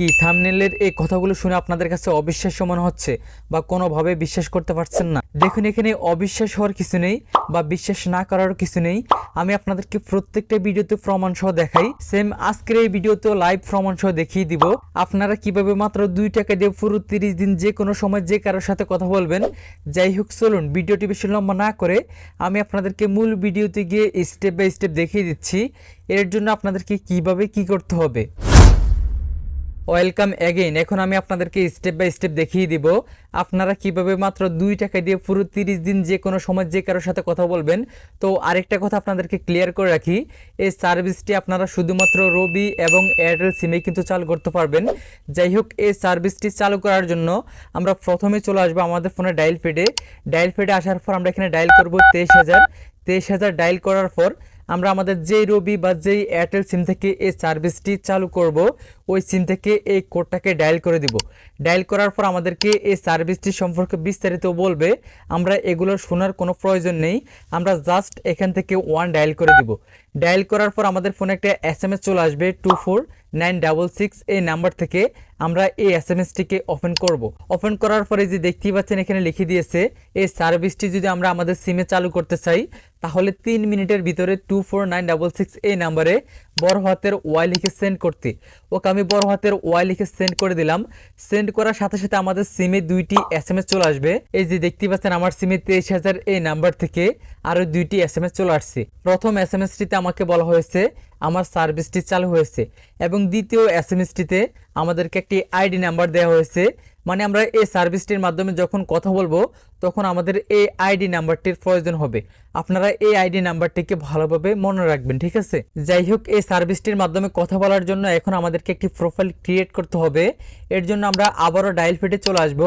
কি থামনেলের এই কথাগুলো শুনে আপনাদের কাছে অবিশ্বাস্য মনে হচ্ছে বা কোনোভাবে বিশ্বাস করতে পারছেন না? দেখুন, এখানে অবিশ্বাস হওয়ার কিছু নেই বা বিশ্বাস না করারও কিছু নেই। আমি আপনাদেরকে প্রত্যেকটা ভিডিওতে প্রমাণ সহ দেখাই। সেম আজকের এই ভিডিওতেও লাইভ প্রমাণ সহ দেখিয়ে দিব। আপনারা কীভাবে মাত্র দুই টাকা দিয়ে পুরো তিরিশ দিন যে কোনো সময় যে কারোর সাথে কথা বলবেন, যাই হোক, চলুন ভিডিওটি বেশি লম্বা না করে আমি আপনাদেরকে মূল ভিডিওতে গিয়ে স্টেপ বাই স্টেপ দেখিয়ে দিচ্ছি। এর জন্য আপনাদেরকে কীভাবে কি করতে হবে? ওয়েলকাম অ্যাগেইন এখন আমি আপনাদেরকে স্টেপ বাই স্টেপ দেখিয়ে দিব। আপনারা কীভাবে মাত্র দুই টাকা দিয়ে পুরো তিরিশ দিন যে কোনো সময় যে কারোর সাথে কথা বলবেন। তো আরেকটা কথা আপনাদেরকে ক্লিয়ার করে রাখি, এই সার্ভিসটি আপনারা শুধুমাত্র রবি এবং এয়ারটেল সিমে কিন্তু চালু করতে পারবেন। যাই হোক, এই সার্ভিসটি চালু করার জন্য আমরা প্রথমে চলে আসব আমাদের ফোনে ডায়াল পেডে ডায়াল পেডে আসার পর আমরা এখানে ডায়াল করব তেইশ হাজার। তেইশ হাজার ডায়াল করার পর আমরা আমাদের যেই রবি বা যেই এয়ারটেল সিম থেকে এই সার্ভিসটি চালু করব, ওই সিম থেকে এই কোডটাকে ডায়াল করে দিব। ডায়াল করার পর আমাদেরকে এই সার্ভিসটি সম্পর্কে বিস্তারিত বলবে। আমরা এগুলো শোনার কোনো প্রয়োজন নেই। আমরা জাস্ট এখান থেকে ওয়ান ডায়াল করে দিব। ডায়াল করার পর আমাদের ফোনে একটা এস চলে আসবে two four nine double six এই নাম্বার থেকে। আমরা এই এস এম এসটিকে ওপেন করব। ওপেন করার পরে যে দেখতেই পাচ্ছেন এখানে লিখে দিয়েছে, এই সার্ভিসটি যদি আমরা আমাদের সিমে চালু করতে চাই, তাহলে তিন মিনিটের ভিতরে two four nine double six এই নাম্বারে বড় হাতের ওয়াই লিখে সেন্ড করতে। ওকে, আমি বড় হাতের ওয়াই লিখে সেন্ড করে দিলাম। সেন্ড করার সাথে সাথে আমাদের সিমে দুইটি এস এম এস চলে আসবে। এই যে দেখতে পাচ্ছেন আমার সিমে তেইশ হাজার এই নাম্বার থেকে আরও দুইটি এস এম এস চলে আসছে। প্রথম এস এম এসটিতে আমাকে বলা হয়েছে আমার সার্ভিসটি চালু হয়েছে এবং দ্বিতীয় এস এম এসটিতে আমাদেরকে একটি আইডি নাম্বার দেওয়া হয়েছে। মানে আমরা এই সার্ভিসটির মাধ্যমে যখন কথা বলব, তখন আমাদের এই আইডি নাম্বারটির প্রয়োজন হবে। আপনারা এই আইডি নাম্বারটিকে ভালোভাবে মনে রাখবেন, ঠিক আছে? যাই হোক, এই সার্ভিসটির মাধ্যমে কথা বলার জন্য এখন আমাদেরকে একটি প্রোফাইল ক্রিয়েট করতে হবে। এর জন্য আমরা আবারও ডায়াল ফিটে চলে আসব।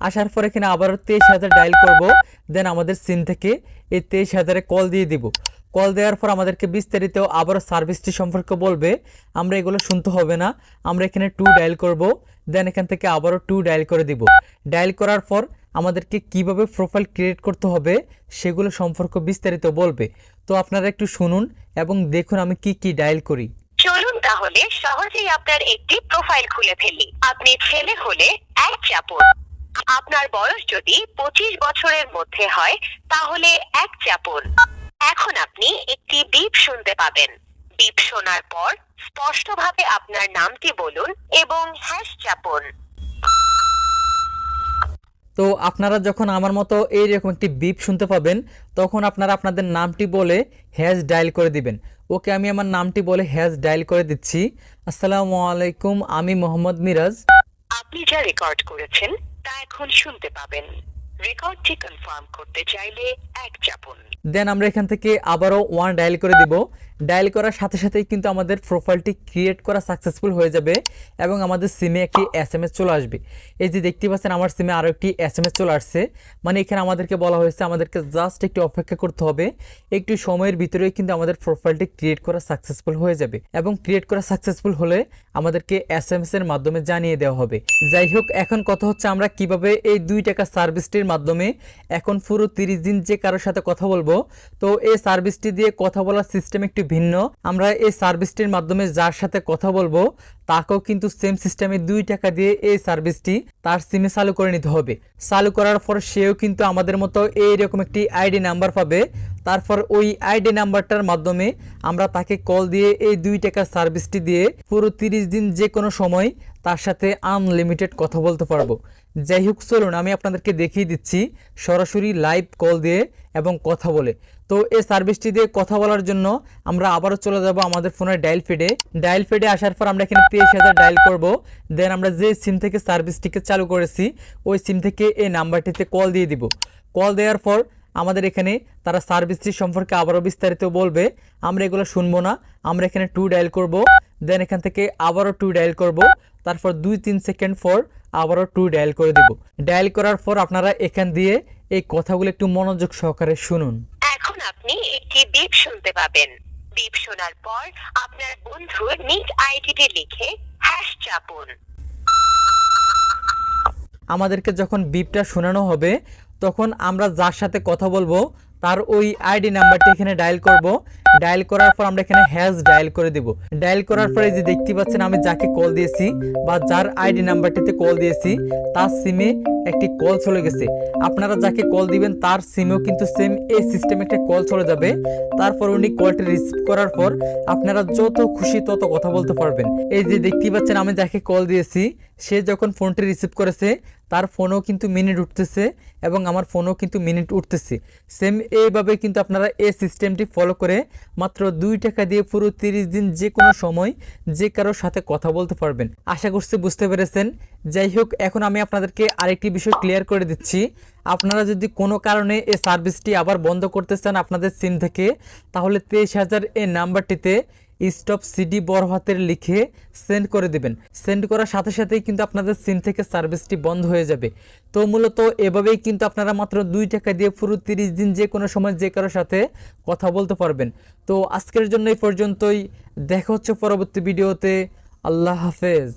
আসার পর এখানে আবারও তেইশ হাজার ডায়াল করব। দেন আমাদের সিম থেকে এই তেইশ হাজারে কল দিয়ে দিব। কল দেওয়ার পর আমাদেরকে বিস্তারিত আবারও সার্ভিসটি সম্পর্কে বলবে। আমরা এগুলো শুনতে হবে না। আমরা এখানে টু ডায়াল করব। দেন এখান থেকে আবারও টু ডায়াল করে দিব। ডায়াল করার পর আমাদেরকে কীভাবে প্রোফাইল ক্রিয়েট করতে হবে সেগুলো সম্পর্কে বিস্তারিত বলবে। তো আপনারা একটু শুনুন এবং দেখুন আমি কি কি ডায়াল করি। চলুন তাহলে সহজেই আপনার একটি প্রোফাইল খুলে ফেলি। আপনি ছেলে হলে এক চাপুন আপনার বয়স যদি পঁচিশ বছরের মধ্যে হয় তাহলে এক চাপুন। এখন আপনি একটি বিপ শুনতে পাবেন। বিপ শোনার পর স্পষ্টভাবে আপনার নামটি বলুন এবং হ্যাশ চাপুন। তো আপনারা যখন আমার মতো এইরকম একটি বিপ শুনতে পাবেন তখন আপনারা আপনাদের নামটি বলে হ্যাশ ডায়াল করে দিবেন। ওকে আমি আমার নামটি বলে হ্যাশ ডায়াল করে দিচ্ছি। আসসালামু আলাইকুম আমি মোহাম্মদ মিরাজ। আপনি যা রেকর্ড করেছেন তা এখন শুনতে পাবেন। রেকর্ডটি কনফার্ম করতে চাইলে এক চাপুন। দেন আমরা এখান থেকে আবারও ওয়ান ডায়াল করে দিব। ডায়াল করার সাথে সাথেই কিন্তু আমাদের প্রোফাইলটি ক্রিয়েট করা সাকসেসফুল হয়ে যাবে এবং আমাদের সিমে একটি এস এম এস চলে আসবে। এই যে দেখতে পাচ্ছেন, আমার সিমে আরও একটি এস এম এস চলে আসছে। মানে এখানে আমাদেরকে বলা হয়েছে, আমাদেরকে জাস্ট একটু অপেক্ষা করতে হবে। একটু সময়ের ভিতরেই কিন্তু আমাদের প্রোফাইলটি ক্রিয়েট করা সাকসেসফুল হয়ে যাবে এবং ক্রিয়েট করা সাকসেসফুল হলে আমাদেরকে এস এম এস এর মাধ্যমে জানিয়ে দেওয়া হবে। যাই হোক, এখন কথা হচ্ছে আমরা কীভাবে এই দুই টাকা সার্ভিসটির মাধ্যমে এখন পুরো তিরিশ দিন যে কারোর সাথে কথা বলব, তো এই সার্ভিসটি দিয়ে কথা বলার সিস্টেম একটু ভিন্ন। আমরা এই সার্ভিসটির মাধ্যমে যার সাথে কথা বলব, তাকেও কিন্তু সেম সিস্টেমে দুই টাকা দিয়ে এই সার্ভিসটি তার সিমে চালু করে নিতে হবে। চালু করার পর সেও কিন্তু আমাদের মতো এইরকম একটি আইডি নাম্বার পাবে। তারপর ওই আইডি নাম্বারটার মাধ্যমে আমরা তাকে কল দিয়ে এই দুই টাকার সার্ভিসটি দিয়ে পুরো তিরিশ দিন যে কোনো সময় তার সাথে আনলিমিটেড কথা বলতে পারব। যাই হোক, চলুন আমি আপনাদেরকে দেখিয়ে দিচ্ছি সরাসরি লাইভ কল দিয়ে এবং কথা বলে। তো এই সার্ভিসটি দিয়ে কথা বলার জন্য আমরা আবারও চলে যাব আমাদের ফোনের ডায়াল ফিডে ডায়াল ফিডে আসার পর আমরা এখানে তেইশ হাজার ডায়াল করব। দেন আমরা যে সিম থেকে সার্ভিসটিকে চালু করেছি, ওই সিম থেকে এই নাম্বারটিতে কল দিয়ে দিব। কল দেওয়ার পর আমাদের এখানে তারা সার্ভিসটি সম্পর্কে আবারও বিস্তারিত বলবে। আমরা এগুলো শুনব না। আমরা এখানে টু ডায়াল করব। দেন এখান থেকে আবারও টু ডায়াল করব। তারপর দুই তিন সেকেন্ড পর আবারও টু ডায়াল করে দিব। ডায়াল করার পর আপনারা এখান দিয়ে এই কথাগুলো একটু মনোযোগ সহকারে শুনুন। এখন আপনি একটি বিপ শুনতে পাবেন। বিপ শোনার পর আপনার বন্ধুর নিক আইডিটি লিখে হ্যাশ চাপুন। আমাদেরকে যখন বিপটা শোনানো হবে তখন আমরা যার সাথে কথা বলব, তার ওই আইডি নাম্বারটি এখানে ডায়াল করব। ডায়াল করার পর আমরা এখানে হ্যাশ ডায়াল করে দেব। ডায়াল করার পরে যে দেখতে পাচ্ছেন, আমি যাকে কল দিয়েছি বা যার আইডি নাম্বারটিতে কল দিয়েছি, তার সিমে একটি কল চলে গেছে। আপনারা যাকে কল দিবেন, তার সিমেও কিন্তু সেম এই সিস্টেমে একটা কল চলে যাবে। তারপর উনি কলটি রিসিভ করার পর আপনারা যত খুশি তত কথা বলতে পারবেন। এই যে দেখতে পাচ্ছেন, আমি যাকে কল দিয়েছি, সে যখন ফোনটি রিসিভ করেছে তার ফোনও কিন্তু মিনিট উঠতেছে এবং আমার ফোনও কিন্তু মিনিট উঠতেছে। সেম এইভাবে কিন্তু আপনারা এই সিস্টেমটি ফলো করে মাত্র দুই টাকা দিয়ে পুরো তিরিশ দিন যে কোনো সময় যে কারোর সাথে কথা বলতে পারবেন। আশা করছি বুঝতে পেরেছেন। যাই হোক, এখন আমি আপনাদেরকে আরেকটি বিষয় ক্লিয়ার করে দিচ্ছি। আপনারা যদি কোনো কারণে এই সার্ভিসটি আবার বন্ধ করতে চান আপনাদের সিম থেকে, তাহলে তেইশ হাজার এই নাম্বারটিতে স্টপ সিডি বড় হাতের লিখে সেন্ড করে দেবেন। সেন্ড করার সাথে সাথেই কিন্তু আপনাদের সিম থেকে সার্ভিসটি বন্ধ হয়ে যাবে। তো মূলত এভাবেই কিন্তু আপনারা মাত্র দুই টাকা দিয়ে পুরো তিরিশ দিন যে কোনো সময় যে কারোর সাথে কথা বলতে পারবেন। তো আজকের জন্য এই পর্যন্তই। দেখা হচ্ছে পরবর্তী ভিডিওতে আল্লাহ হাফেজ।